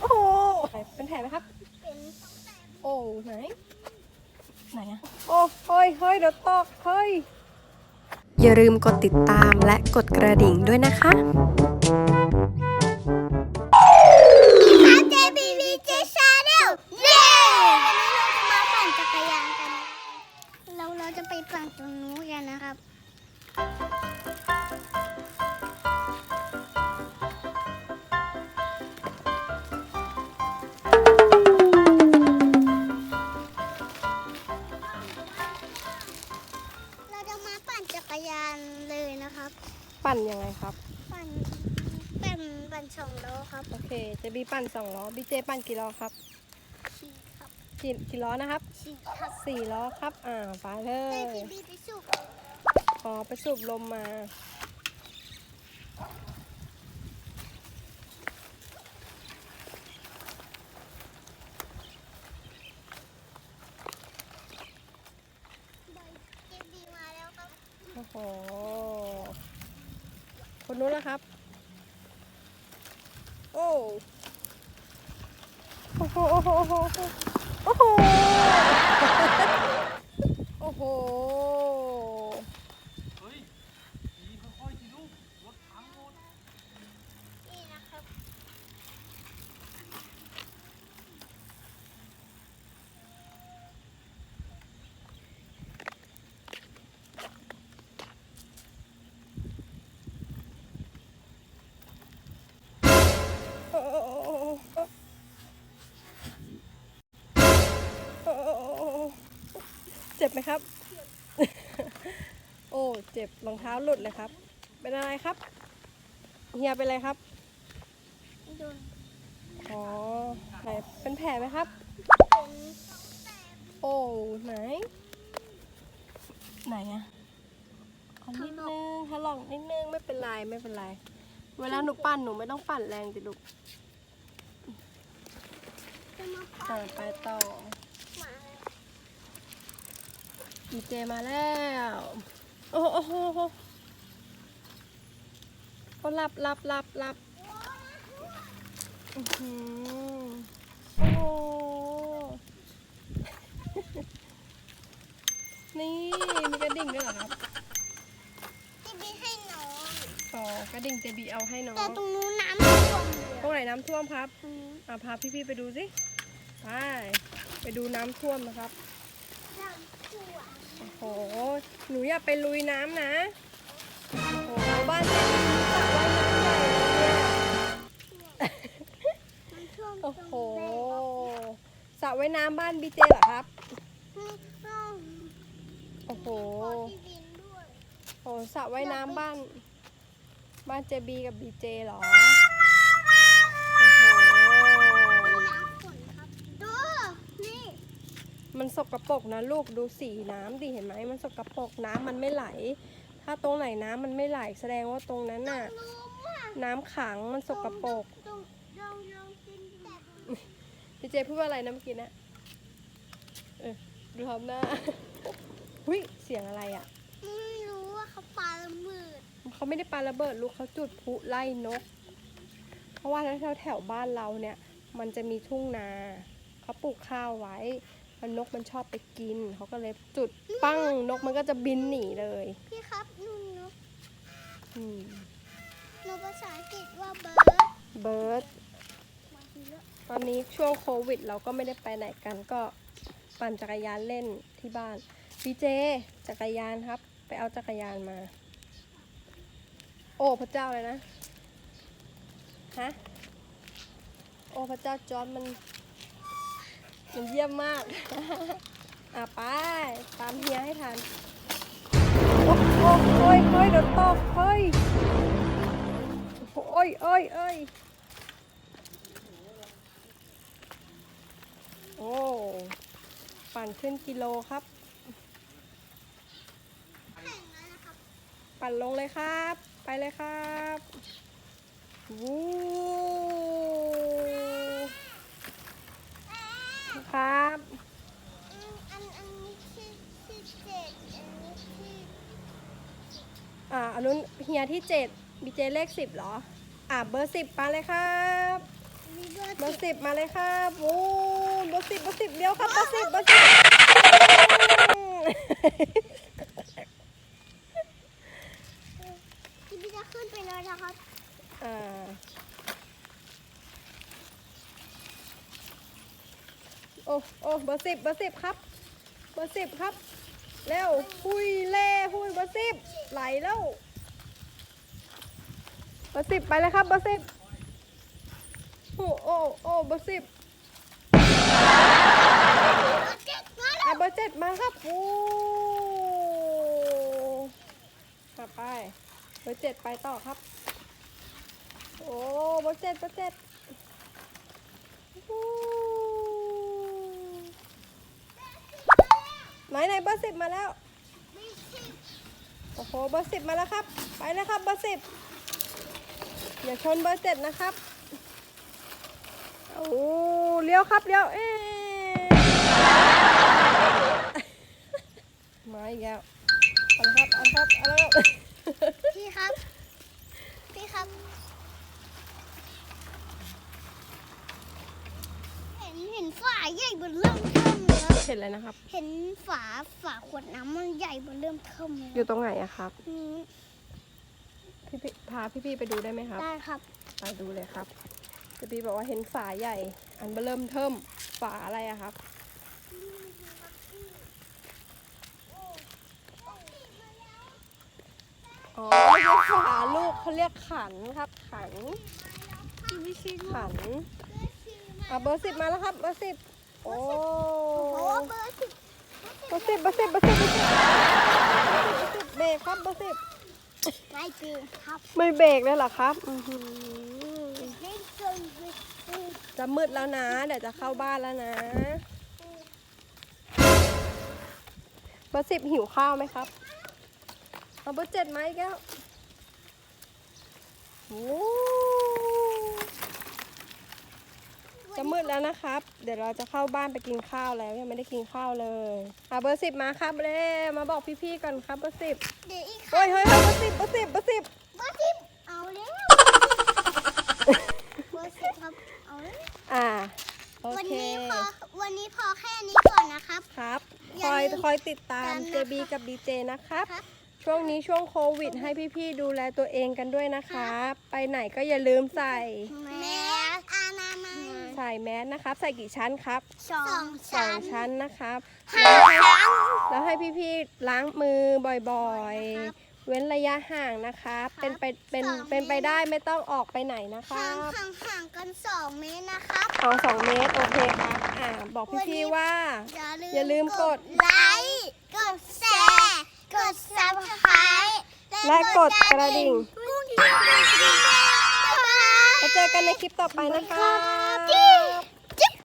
โอ้โหเป็นแผลไหมครับเป็นโอ้ไหน ไหนอะโอ้เฮ้ยเฮ้ยเดี๋ยวตกเฮ้ย อย่าลืมกดติดตามและกดกระดิ่งด้วยนะคะครับเจบีบีเจชาแนลเย้วันนี้เราจะมาปั่นจักรยานกันเราเราจะไปปั่นตรงนู้นกันนะครับ รยานเลยนะครับ ปั่นยังไงครับ ปั่นปั่นปั่นสองล้อครับโอเคเจบีปั่นสองล้อบีเจปั่นกี่ล้อครับขี่ครับกี่กี่ล้อนะครับขี่ครับสี่ล้อครับอ่าไปเลเจยบีบีไปสุกขอไปสูบลมมา เจบีมาแล้วครับ โอ้โห คนนู้นนะครับ โอ้โอ้โหโอ้โหโอ้โหโอ้โห จ็บไหมครับ โอ้ เจ็บรองเท้าหลุดเลยครับ เป็นอะไรครับ เฮียเป็นอะไรครับโดนอ๋อไหนเป็นแผลไหมครับเป็นโอ้ ไหน ไหนอะเอานิดนึงถลอกนิดนึง ไม่เป็นไร ไม่เป็นไร เวลาหนูปั่นหนูไม่ต้องปั่นแรงจิลูกจะมาอ่าไปต่อ หมาดีเจมาแล้วโอ้โหโอ้โหโอ้โหเขาหลับหลับหลับหลับอื้อหือโอ้โหนี่ มีกระดิ่งด้วยเหรอครับที่บีให้น้องอ๋อกระดิ่งเจบีเอาให้น้อแต่งตรงนู้นน้ำท่วมเลยตรงไหนน้ำท่วมครับตรงนี้อ่าพาพี่ๆไปดูสิไปไปดูน้ำท่วมนะครับ น้ำท่วม โอ้โห หนูอย่าไปลุยน้ำนะ โอ้โห บ้านเจบีสระว่ายน้ำใหญ่เลยเนี่ยน้ำท่วมโอ้งโหสระว่ายน้ำบ้านบีเจเหรอครับนี่ต้องโอ้โห ขอที่ดินด้วย โอ้สระว่ายน้ำบ้าน บ้านเจบีกับบีเจเหรอ มันสกปรกนะลูกดูสีน้ำดิเห็นไหมมันสกปรกน้ำมันไม่ไหล ถ้าตรงไหนน้ำมันไม่ไหลแสดงว่าตรงนั้นน่ะรู้ว่าน้ำขังมันสกปรกตรงลองลองกินแบบพี่เจพูดว่าอะไรนะเมื่อกี้นะเออดูทำหน้าหุ้ยเสียงอะไรอะไม่รู้ว่าเขาปาระเบิดเขาไม่ได้ปาระเบิดลูกเขาจุดพลุไล่นก เพราะว่าแถวแถวๆบ้านเราเนี่ย มันจะมีทุ่งนาเขาปลูกข้าวไว้ แล้วนกมันชอบไปกิน เขาก็เลยจุดปั้งนกมันก็จะบินหนีเลยพี่ครับนุ่นนกอืมนกภาษาอังกฤษว่าเบิร์ดเบิร์ดมาทีละตอนนี้ช่วงโควิด เราก็ไม่ได้ไปไหนกันก็ปั่นจักรยานเล่นที่บ้านพี่เจจักรยานครับ ไปเอาจักรยานมา โอ้พระเจ้าเลยนะฮะโอ้พระเจ้าจอร์ดมัน มันเยี่ยมมาก อะไป ตามเฮียให้ทัน โอ้โอ้เฮ้ยเฮ้ยเดี๋ยวตกเฮ้ย โอ้ยเอ้ยเอ้ยโอ้ ปั่นขึ้นกิโลครับ ปั่นลงเลยครับ ไปเลยครับวู้ ครับอืมอันอันนี้ที่ที่เจ็ดอันนี้ที่อ่าอันนู้นเฮียที่เจ็ดบีเจเลขสิบเหรอ อ่าเบอร์สิบไปเลยครับบมีเบอร์เบอสิร์บสิบมาเลยครับโอ้เบอร์สิบเบอร์สิบเดียวครับเบอร์สิบเบอร์สิบที่พี่จะขึ้นไปเลยนะครับอ่า โอ้โอ้เบอร์สิบเบอร์สิบครับ เบอร์สิบครับ เร็วหุยเล่หุยเบอร์สิบไหลแล้วเบอร์สิบไปเลยครับเบอร์สิบโอ้โอ้โอ้เบอร์สิบเจ็ดมาอะเบอร์เจ็ดมาครับโอ้มาไปเบอร์เจ็ดไปต่อครับ โอ้เบอร์เจ็ดเบอร์เจ็ดโอ้ ไหนไหนเบอร์สิบมาแล้ว โอ้โห เบอร์สิบมาแล้วครับ ไปแล้วครับเบอร์สิบอย่าชนเบอร์เจ็ดนะครับ โอ้เลี้ยวครับเลี้ยว เอ๊ะมาอีกแล้วเอาครับเอาครับเอาและครับพี่ครับ พี่ครับ เห็นเห็นฝาใหญ่บนเริ่มเทิม เลยครับเห็นเลยนะครับ เห็นฝาฝาขวดน้ำมันใหญ่เบนเริ่มเทิมเลยอยู่ตรงไหนอะครับอืมพี่พี่พาพี่พี่ๆไปดูได้ไหมครับ ได้ครับ ไปดูเลยครับพี่พี่บอกว่าเห็นฝาใหญ่ อันเบอเริ่มเทิมฝาอะไรอะครับ อ๋อไม่ใช่ฝาลูกเขาเรียกขันครับ ขันที่ไม่ใช่ลูกขันอะเบอร์สิบมาแล้วครับ เบอร์สิบ โอ้โอ้เบอร์สิบเบอร์สิบเบอร์สิบเบอร์สิบเบอร์สิบเบรกครับเบอร์สิบไม่จริงครับไม่เบรกเลยเหรอครับจะมืดแล้วนะเดี๋ยวจะเข้าบ้านแล้วนะเบอร์สิบหิวข้าวไหมครับเอาเบอร์เจ็ดไหมแก้วโอ้จะ มืดแล้วนะครับ เดี๋ยวเราจะเข้าบ้านไปกินข้าวแล้วยังไม่ได้กินข้าวเลยอะเบอร์สิบมาครับเร็วมาบอกพี่ๆก่อนครับเบอร์สิบเดี๋ยวอีกเฮ้ยเฮ้ยเฮ้ยเบอร์สิบเบอร์สิบเบอร์สิบเบอร์สิบเอาแล้วเบอร์สิบครับเอาแล้วอ่าโอวันเคนี้พอวันนี้พอแค่นี้ก่อนนะครับ ครับอคย่าอยลืมคอยติดตาม ตามนะคะ JB กับ DJ นะครับ ครับ ช่วงนี้ช่วงโควิดให้พี่ๆดูแลตัวเองกันด้วยนะครับ ไปไหนก็อย่าลืมใส่ แมสอนามัยใส่ แมสนะครับ ใส่กี่ชั้นครับสองสอชั้งนชั้นนะครับห้าแล้วให้ชั้นแล้วให้พี่ๆล้างมือบ่อยครับๆเว้นระยะห่างนะครับครับเป็นไปเป็นสองเป็นไปเมตรได้ไม่ต้องออกไปไหนนะคห่ารังบห่างห่างกันสองเมตรนะครับเอาสองเมตรโอเคครับอ่าบอกพี่ๆว่าอย่าลืมอย่าลืมกด ไลค์กดแชร์กดซับสไครต์และกดกระดิ่งกุ้งกิ้งกุ้งกิ้งบ๊ายบายแล้วเจอกันในคลิปต่อไปนะครับ